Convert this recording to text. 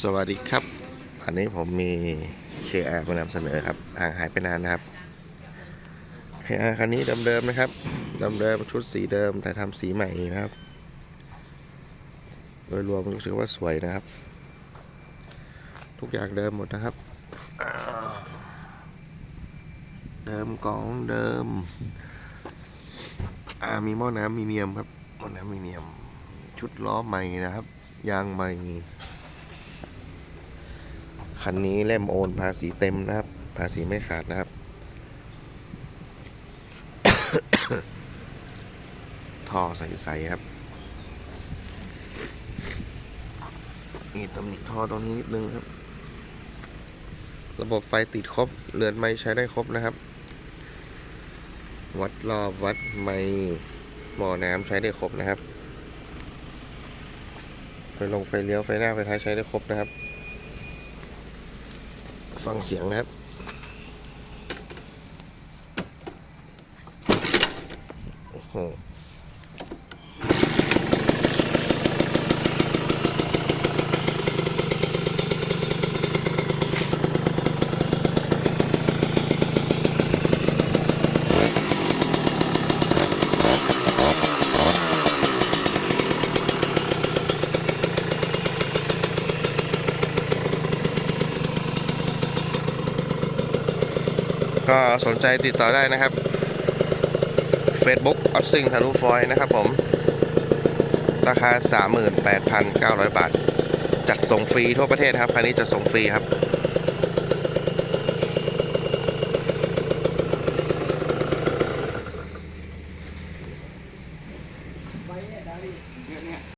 สวัสดีครับ อันนี้ผมมี KR มานำเสนอครับห่างหายไปนานนะครับ KR คันนี้เดิมๆนะครับเดิมๆชุดสีเดิมแต่ทำสีใหม่นะครับ โดยรวมรู้สึกว่าสวยนะครับ ทุกอย่างเดิมหมดนะครับ เดิมกองเดิมมีหม้อน้ำมีเนียมครับหม้อน้ำมีเนียม ชุดล้อใหม่นะครับ ยางใหม่ คันนี้เล่มโอนภาษีเต็มนะครับ ภาษีไม่ขาดนะครับ ท่อใสๆครับมีตำหนิท่อตรงนี้นิดนึงครับ ระบบไฟติดครบ เรือนไม้ใช้ได้ครบนะครับ วัดรอบวัดไม้หม้อน้ำใช้ได้ครบนะครับไฟลงไฟเลี้ยวไฟหน้าไฟท้ายใช้ได้ครบนะครับ ฟังเสียงนะครับ โอ้โห ก็สนใจติดต่อได้นะครับ Facebook ออฟซิงทะลุฟอยนะครับผม ราคา 38,900 บาท จัดส่งฟรีทั่วประเทศครับคันนี้จัดส่งฟรีครับ